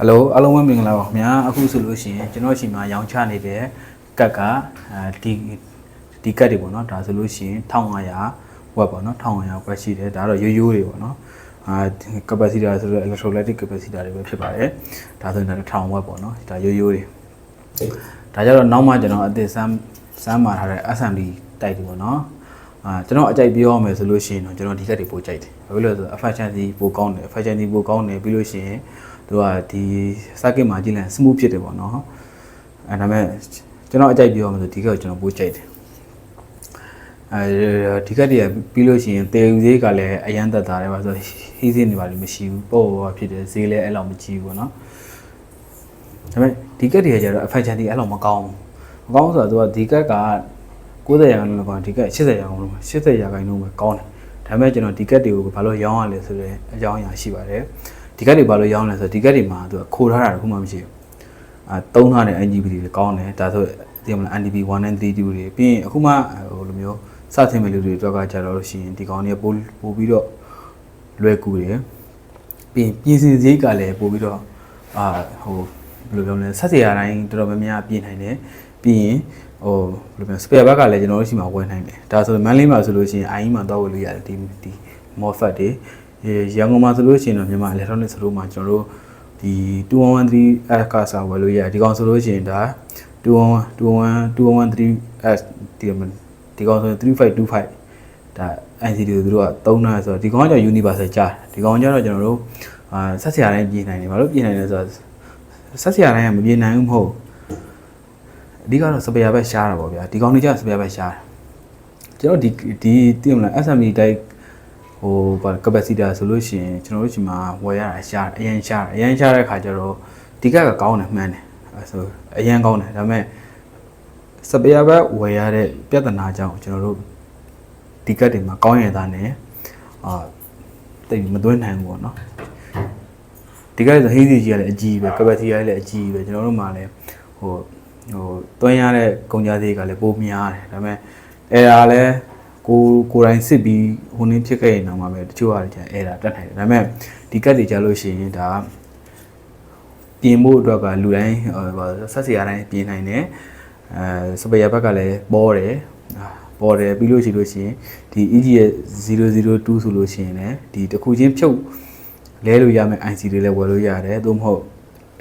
ဟယ်လိုအားလုံးပဲမင်္ဂလာပါခင်ဗျာအခုဆိုလို့ရှိရင်ကျွန်တော်ရှိမှရောင်းချနေတဲ့ကတ်ကအဲဒီဒီကတ်တွေပေါ့နော်ဒါဆိုလို့ရှိရင်1500 watt ပေါ့နော်1500 watt ရှိတယ်ဒါတော့ရိုးရိုးတွေပေါ့နော်အာ capacity ဆိုတော့ electrolytic capacity တွေပဲဖြစ်ပါတယ်ဒါဆိုရင်တော့1000 watt ပေါ့နော်ဒါရိုးရိုးတွေဒါကြတော့နောက်မှကျွန်တော်အသစ်စမ်းစမ်းမာထားတဲ့ SMD တိုက်တွေပေါ့နော်အာကျွန်တော်အကြိုက်ပြောရမယ်ဆိုလို့ရှိရင်တော့ကျွန်တော်ဒီကတ်တွေပိုကြိုက်တယ်ဘာဖြစ်လို့လဲဆိုတော့ efficiency ပိုကောင်းတယ် efficiency ပိုကောင်းတယ်ပြီးလို့ရှိရင် သူကဒီ circuit မှာကြည့်လိုက် smooth ဖြစ်တယ်ပေါ့နော်အဲဒါမဲ့ကျွန်တော်အကြိုက်ပြောရမယ်ဆိုဒီကတ်ကိုကျွန်တော်ပိုကြိုက်တယ်အဲဒီကတ်တွေကပြီးလို့ရှိရင်တေယူဈေးကလည်းအရန်သက်သာတယ်ပါဆိုတော့ဟီးဈေးနေပါလို့မရှိဘူးပေါ့ပေါ့ဖြစ်တယ်ဈေးလည်းအဲ့လောက်မကြီးဘူးပေါ့နော်ဒါပေမဲ့ဒီကတ်တွေကကျတော့ efficiency အဲ့လောက်မကောင်းဘူးမကောင်းဆိုတော့သူကဒီကတ်က90ရာခိုင်နှုန်းလောက်ကောင်းဒီကတ်80ရာခိုင်နှုန်း80ရာခိုင်နှုန်းပဲကောင်းတယ်ဒါပေမဲ့ကျွန်တော်ဒီကတ်တွေကိုဘာလို့ရောင်းရလဲဆိုတော့အကြောင်းအရာရှိပါတယ် ဒီကတ်တွေဘာလို့ရောင်းလဲဆိုတော့ဒီကတ်တွေမှာသူကခိုးထားတာတခုမှမရှိဘူးအာတုံးထားတဲ့ NGB တွေကောင်းတယ်ဒါဆိုဒီမလား NDB 192တွေပြီးရင်အခုမှဟိုလိုမျိုးစသင်မဲ့လူတွေအတွက်ကကြတော့လို့ရှိရင်ဒီကောင်တွေပို့ပို့ပြီးတော့လွယ်ကူတယ်ပြီးရင်ပြင်ဆင်စရိတ်ကလည်းပို့ပြီးတော့အာဟိုဘယ်လိုပြောမလဲဆက်စရာတိုင်းတော်တော်များများပြင်နိုင်တယ်ပြီးရင်ဟိုဘယ်လိုပြောစပယ်ဘက်ကလည်းကျွန်တော်တို့ရှိမှာဝယ်နိုင်တယ်ဒါဆိုမန်လေးမှာဆိုလို့ရှိရင်အိုင်းမှာတော့ဝယ်လို့ရတယ်ဒီဒီ MOSFET တွေ ရန်ကုန်မှာဆိုလို့ရှိရင်တော့မြန်မာ electronic ဆိုလို့မှာကျွန်တော်တို့ဒီ2113 S ကစားဝယ်လို့ရတယ်ဒီကောင်ဆိုလို့ရှိရင်ဒါ211 211 S ဒီဒီကောင်ဆိုရင်3525ဒါ NCD ကိုသူတို့ကသုံးတာဆိုတော့ဒီကောင်ကကျ universal ကြားဒီကောင်ကျတော့ကျွန်တော်တို့အာဆက်စရာတိုင်းပြင်နိုင်တယ်ဘာလို့ပြင်နိုင်လဲဆိုတော့ဆက်စရာတိုင်းကမပြင်နိုင်ဘူးမဟုတ်အဓိကတော့စပယ်ဘက်ရှားတာပေါ့ဗျာဒီကောင်တွေကျစပယ်ဘက်ရှားတယ်ကျွန်တော်ဒီဒီသိမလား SME တိုက် ဟိုဘာ capacity ဆိုလို့ရှိရင်ကျွန်တော်တို့ဒီမှာဝယ်ရတာရှားအရင်ရှားအရင်ရှားတဲ့ခါကျတော့ဒီကကကောင်းတယ်မှန်းတယ်အဲဆိုအရင်ကောင်းတယ်ဒါပေမဲ့စပယ်ဘက်ဝယ်ရတဲ့ပြဿနာကြောင့်ကျွန်တော်တို့ဒီကတ်တွေမှာကောင်းရတာနဲ့အာတိတ်မသွင်းနိုင်ဘူးပေါ့နော်ဒီကတ်ဆိုဟေးစီကြီးကလည်းအကြီးပဲ capacity ကလည်းအကြီးပဲကျွန်တော်တို့မှာလည်းဟိုဟိုသွင်းရတဲ့ကုန်ကြသေးကလည်းပိုများတယ်ဒါပေမဲ့အဲဒါလည်း ကိုကိုယ်တိုင်စစ်ပြီးဟိုနင်းဖြစ်ခဲ့ရင်တော့မှပဲတချို့ဟာကျအဲဒါတက်နိုင်တယ်ဒါပေမဲ့ဒီကတ်တွေကြလို့ရှိရင်ဒါပြင်ဖို့အတွက်ကလူတိုင်းဟိုဆက်စီရတိုင်းပြင်နိုင်တယ်အဲစပယ်ယာဘက်ကလည်းပေါ်တယ်ပေါ်တယ်ပြီးလို့ရှိလို့ရှိရင်ဒီ EG ရဲ့002ဆိုလို့ရှိရင်လည်းဒီတစ်ခုချင်းဖြုတ်လဲလို့ရမယ် IC တွေလည်းဝယ်လို့ရတယ်သို့မဟုတ်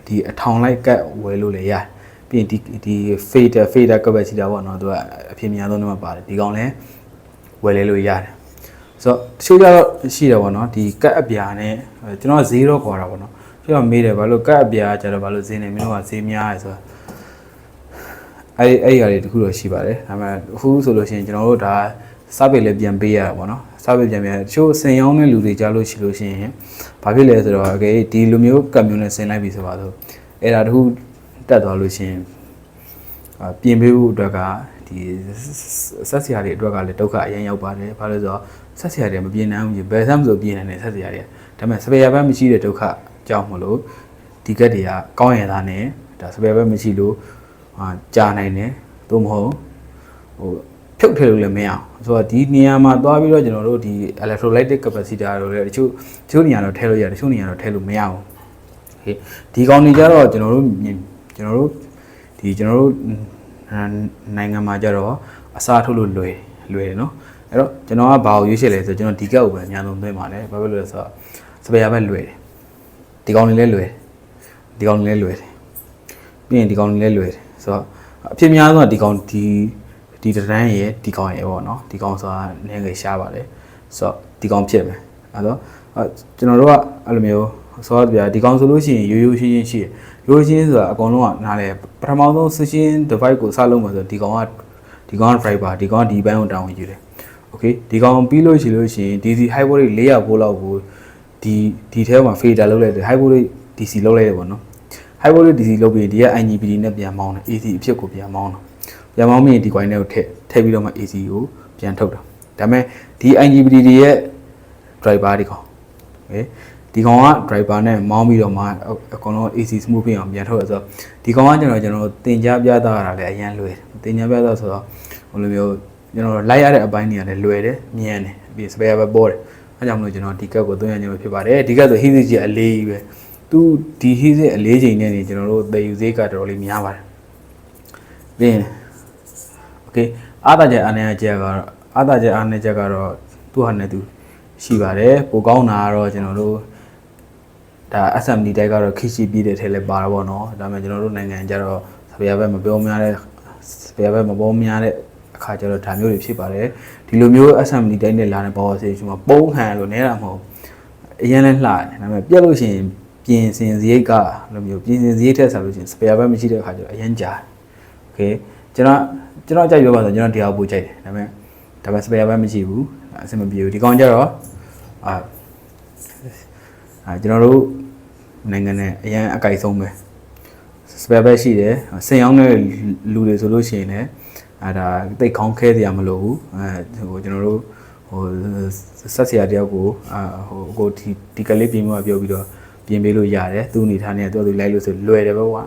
ဒီအထောင်လိုက်ကတ်ဝယ်လို့လည်းရတယ်ပြီးရင်ဒီဒီ fader fader capacity ပေါ့နော်သူကအဖြစ်များဆုံးနေမှာပါတယ်ဒီကောင်လည်း ဝယ်လဲလို့ရတယ်ဆိုတော့တချို့ကျတော့ရှိတယ်ပေါ့နော်ဒီကတ်အပြာနဲ့ကျွန်တော်0တော့ခေါ်တာပေါ့နော်ကျွန်တော်မေးတယ်ဘာလို့ကတ်အပြာကျတော့ဘာလို့ဈေးနေမင်းတို့ကဈေးများရဲဆိုတော့အဲ့အဲ့အရာတွေတခုတော့ရှိပါတယ်ဒါပေမဲ့အခုဆိုလို့ရှိရင်ကျွန်တော်တို့ဒါစပစ်လည်းပြန်ပေးရတာပေါ့နော်စပစ်ပြန်ပြန်တချို့စင်ရောင်းတဲ့လူတွေကြားလို့ရှိလို့ရှိရင်ဘာဖြစ်လဲဆိုတော့အကေဒီလိုမျိုးကတ်မျိုးနဲ့ဆင်လိုက်ပြီဆိုပါတော့အဲ့ဒါတခုတက်သွားလို့ရှိရင်အာပြင်ပေးဖို့အတွက်က ဒီဆက်ဆရာတွေအတွက်ကလည်းဒုက္ခအရင်ရောက်ပါတယ်ဘာလို့လဲဆိုတော့ဆက်ဆရာတွေမပြင်နိုင်ဘူးဘယ်ဆမ်းမဆိုပြင်နိုင်တယ်ဆက်ဆရာတွေဒါပေမဲ့စပယ်ယာဘက်မရှိတဲ့ဒုက္ခကြောင့်မလို့ဒီကက်တွေကကောင်းရတာနဲ့ဒါစပယ်ဘက်မရှိလို့အာကြာနိုင်တယ်သို့မဟုတ်ဟိုဖြုတ်ထည့်လို့လည်းမရအောင်ဆိုတော့ဒီနေရာမှာသွားပြီးတော့ကျွန်တော်တို့ဒီ electrolytic capacitor တို့လည်းတချို့တချို့နေရာတော့ထည့်လို့ရတယ်တချို့နေရာတော့ထည့်လို့မရဘူးဟေးဒီကောင်တွေကြတော့ကျွန်တော်တို့ကျွန်တော်တို့ဒီကျွန်တော်တို့ နိုင်ငံမှာကြတော့အစားထုတ်လို့လွယ်လွယ်တယ်နော်အဲ့တော့ကျွန်တော်ကဘာကိုရွေးချယ်လဲဆိုကျွန်တော်ဒီကက်ကိုပဲအများဆုံးသွင်းပါတယ်ဘာဖြစ်လို့လဲဆိုတော့စပယ်ယာပဲလွယ်တယ်ဒီကောင်တွေလည်းလွယ်ဒီကောင်တွေလည်းလွယ်တယ်ပြီးရင်ဒီကောင်တွေလည်းလွယ်တယ်ဆိုတော့အဖြစ်များဆုံးကဒီကောင်ဒီဒီတန်းရဲ့ဒီကောင်ရဲ့ပေါ့နော်ဒီကောင်ဆိုတာနည်းငယ်ရှားပါတယ်ဆိုတော့ဒီကောင်ဖြစ်မယ်အဲ့တော့ကျွန်တော်တို့ကအဲ့လိုမျိုးဆိုတော့ဗျာဒီကောင်ဆိုလို့ရှိရင်ရိုးရိုးရှင်းရှင်းရှိတယ် ရိုးရိုးရှင်းဆိုတာအကောင်လုံးကနားလဲပထမဆုံး session device ကိုစလုပ်မှာဆိုဒီကောင်ကဒီကောင်က driver ဒီကောင်ကဒီဘန်းကိုတောင်းဝင်ယူတယ်โอเคဒီကောင်ပြီးလို့ရှိလို့ရှိရင် DC high voltage 400 volt လောက်ကိုဒီဒီထဲမှာ fader လုပ်လိုက်တယ် high voltage DC လုပ်လိုက်တယ်ပေါ့နော် high voltage DC လုပ်ပြီးဒီက IGBT နဲ့ပြန်မောင်းတယ် AC အဖြစ်ကိုပြန်မောင်းတယ်ပြန်မောင်းပြီးဒီ coin နဲ့ကိုထည့်ထည့်ပြီးတော့မှ AC ကိုပြန်ထုတ်တာဒါပေမဲ့ဒီ IGBT တွေရဲ့ driver တွေကောင် ပဲဒီကောင်က driver နဲ့မောင်းပြီးတော့မှအကောင်လုံး AC smooth ပြင်အောင်ပြန်ထုတ်ရဆိုတော့ဒီကောင်ကကျွန်တော်ကျွန်တော်တင် जा ပြသရတာလည်းအရန်လွယ်တင် जा ပြသဆိုတော့ဟိုလိုမျိုးကျွန်တော်လိုက်ရတဲ့အပိုင်းတွေကလည်းလွယ်တယ်မြန်တယ်ပြီး spare ပဲပေါ်တယ်အဲကြောင့်မလို့ကျွန်တော်ဒီကတ်ကိုသွင်းရခြင်းဖြစ်ပါတယ်ဒီကတ်ဆို heat ကြီးအလေးကြီးပဲသူဒီဟိစေးအလေးချိန်နဲ့နေကျွန်တော်တို့သယ်ယူဈေးကတော်တော်လေးများပါတယ်။ပြီးရင် Okay အာသာကျအာနေကျကတော့အာသာကျအာနေကျကတော့သူ့ဟာနဲ့သူ ရှိပါတယ်ပိုကောင်းတာကတော့ကျွန်တော်တို့ဒါ SMD တိုက်ကတော့ခိရှိပြီးတဲ့ထဲလဲပါတာပေါ့နော်ဒါပေမဲ့ကျွန်တော်တို့နိုင်ငံကျတော့စပယ်ဘက်မပြောများတဲ့စပယ်ဘက်မပေါ်များတဲ့အခါကျတော့ဒါမျိုးတွေဖြစ်ပါတယ်ဒီလိုမျိုး SMD တိုက်နဲ့လာတဲ့ power station မှာပုံဟန်လို့နဲတာမဟုတ်အရင်လဲလှတယ်ဒါပေမဲ့ပြက်လို့ရှိရင်ပြင်စင်စရိတ်ကလိုမျိုးပြင်စင်စရိတ်ထက်ဆိုလို့ရှိရင်စပယ်ဘက်မရှိတဲ့အခါကျတော့အရင်ကြာโอเคကျွန်တော်ကျွန်တော်ကြိုက်ပြောပါဆိုကျွန်တော်တရားပို့ကြိုက်တယ်ဒါပေမဲ့ဒါပေမဲ့စပယ်ဘက်မရှိဘူး အဆင်မပြေဘူးဒီကောင်ကျတော့အာအာကျွန်တော်တို့နိုင်ငံနဲ့အရင်အကြိုက်ဆုံးပဲစပယ်ဘက်ရှိတယ်စင်ရောက်တဲ့လူတွေဆိုလို့ရှိရင်လည်းအဲဒါတိတ်ခေါင်းခဲတရားမလိုဘူးအဲဟိုကျွန်တော်တို့ဟိုဆက်ဆရာတယောက်ကိုအာဟိုကိုဒီဒီကလေးပြင်မှာပြောပြီးတော့ပြင်ပေးလို့ရတယ်သူ့အနေထားနဲ့သူ့သူလိုက်လို့ဆိုလွယ်တယ်ပဲကွာ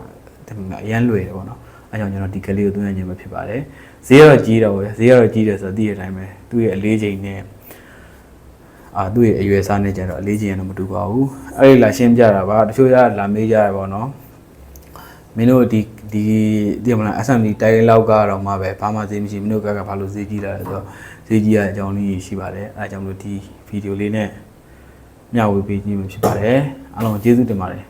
အရန်လွယ်တယ်ပေါ့နော်အဲကြောင့်ကျွန်တော်ဒီကလေးကိုသွင်းရခြင်းပဲဖြစ်ပါတယ် ဈေးကတော့ကြီးတော့ပဲဈေးကတော့ကြီးတယ်ဆိုတော့သိတဲ့အတိုင်းပဲသူ့ရဲ့အလေးချိန်နဲ့အာသူ့ရဲ့အရွယ်စားနဲ့ကြတော့အလေးချိန်ကတော့မတူပါဘူးအဲ့ဒီလာရှင်းပြတာပါတချို့ကလာမေးကြရပါတော့မင်းတို့ဒီဒီဒီမလား SMD တိုင်းလောက်ကတော့မှပဲဘာမှဈေးမရှိမင်းတို့ကကဘာလို့ဈေးကြီးလာလဲဆိုတော့ဈေးကြီးရတဲ့အကြောင်းလေးရှိပါတယ်အဲအကြောင်းလို့ဒီဗီဒီယိုလေးနဲ့မျှဝေပေးခြင်းဖြစ်ပါတယ်အားလုံးကျေးဇူးတင်ပါတယ်